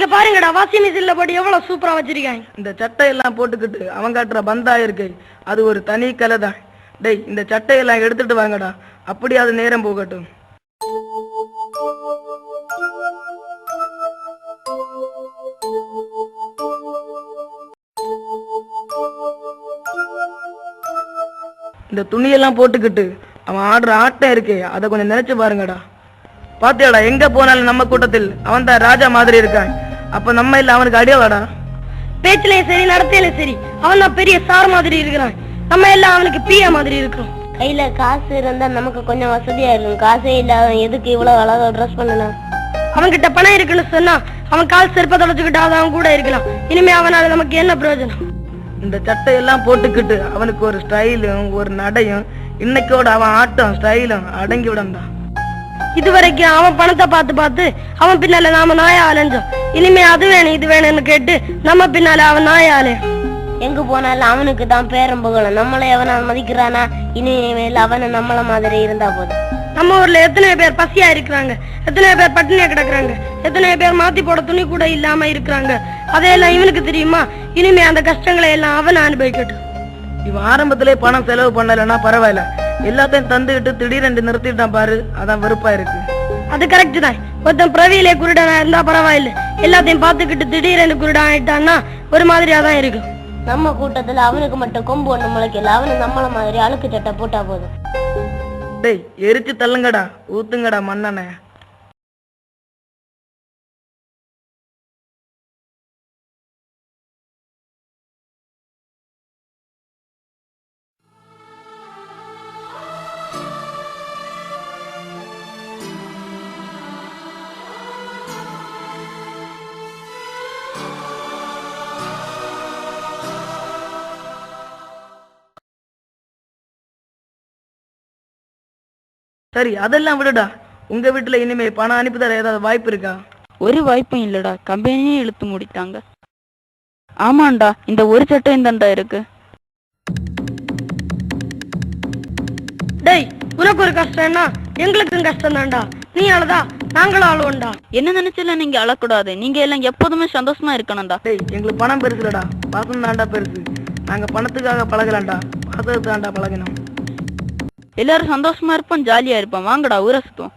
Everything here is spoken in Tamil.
இங்க பாருங்கடா வாஷிங் மிஷின்ல போட்டு எவ்வளவு சூப்பரா வச்சிருக்காங்க. இந்த சட்டை எல்லாம் போட்டுக்கிட்டு அவன் காட்டுற பந்தா இருக்கு. அது ஒரு தனி கலை தான். டேய் இந்த சட்டையெல்லாம் எடுத்துட்டு வாங்கடா. அப்படி அது நேரம் போகட்டும். இந்த துணியெல்லாம் போட்டுக்கிட்டு அவன் ஆடுற ஆட்டம் இருக்கே அதை கொஞ்சம் நினைச்சு பாருங்கடா. பாத்தியாடா எங்க போனாலும் நம்ம கூட்டத்தில் அவன் தான் ராஜா மாதிரி இருக்கான். அப்ப நம்ம இல்ல அவனுக்கு அடியாவாடா பேச்சுலயும் சரி நடத்தையிலும் சரி அவன் தான் பெரிய சார் மாதிரி இருக்கிறான். நம்ம எல்லாம் அவனுக்கு பிய மாதிரி இருக்கிறோம். கையில காசு இருந்தா நமக்கு கொஞ்சம் வசதியா இருக்கும். காசே இல்லாத எதுக்கு இவ்வளவு அழகா ட்ரெஸ் பண்ணணும்? அவன்கிட்ட பணம் இருக்குன்னு சொன்னா அவன் கால் செருப்பை தொலைச்சுக்கிட்டு அவன் கூட இருக்கலாம். இனிமே அவனால நமக்கு என்ன பிரயோஜனம்? இந்த சட்டையெல்லாம் போட்டுக்கிட்டு அவனுக்கு ஒரு ஸ்டைலும் ஒரு நடையும் இன்னைக்கோட அவன் ஆட்டம் ஸ்டைலும் அடங்கி விடந்தா இதுவரைக்கும் அவன் பணத்தை பார்த்து பார்த்து அவன் பின்னால நாம நாயா அலைஞ்சோம். இனிமே அது வேணும் இது வேணும்னு கேட்டு நம்ம பின்னால அவன் நாயா அலையும் எங்க போனாலும் அவனுக்கு தான் பேரம் புகழும். நம்மளை எவனா மதிக்கிறானா? இனிமேல் அவனை நம்மள மாதிரி இருந்தா போதும். நம்ம ஊர்ல எத்தனை பேர் பசியா இருக்கிறாங்க. எத்தனை பேர் பட்டினியா கிடக்குறாங்க. எத்தனை பேர் மாத்தி போட துணி கூட இல்லாம இருக்கிறாங்க. அதையெல்லாம் இவனுக்கு தெரியுமா? இனிமே அந்த கஷ்டங்களை எல்லாம் அவன் அனுபவிக்கட்டும். இவன் ஆரம்பத்திலே பணம் செலவு பண்ணலைன்னா பரவாயில்ல. எல்லாத்தையும் தந்துக்கிட்டு திடீரென்று நிறுத்திட்டான் பாரு அதான் வெறுப்பா இருக்கு. அது கரெக்ட் தான். ஒருத்தன் பிரவியிலே குருடனா இருந்தா பரவாயில்ல. எல்லாத்தையும் பார்த்துக்கிட்டு திடீர்னு குருடன் ஆயிட்டான்னா ஒரு மாதிரியா தான் இருக்கும். நம்ம கூட்டத்துல அவனுக்கு மட்டும் கொம்பு ஒண்ணு முளைக்கல. அவனு நம்மள மாதிரி அழுக்கு சட்டை போட்டா போதும். டேய் எரிச்சு தள்ளுங்கடா ஊத்துங்கடா மண்ணனை சரி அதெல்லாம் விடுடா. உங்க வீட்டுல இனிமே பணம் அனுப்பி தர ஏதாவது வாய்ப்பு இருக்கா? ஒரு வாய்ப்பும் இல்லடா. கம்பெனியே இழுத்து மூடிட்டாங்க. ஆமாண்டா இந்த ஒரு சட்டம் தான்டா இருக்கு. டேய் உனக்கு ஒரு கஷ்டம்னா எங்களுக்கும் கஷ்டம் தான்டா நீ அழுதா நாங்களும் அழுவோம்டா என்ன நினைச்சல நீங்க அழக்கூடாது. நீங்க எல்லாம் எப்போதுமே சந்தோஷமா இருக்கணும்டா. டேய் எங்களுக்கு பணம் பெருசுலடா. பாசம் தாண்டா பெருசு. நாங்க பணத்துக்காக பழகலாம்டா. பாசத்துக்கு தாண்டா பழகினோம். எல்லாரும் சந்தோஷமா இருப்போம் ஜாலியா இருப்போம். வாங்கடா ஊரை சுத்துவோம்.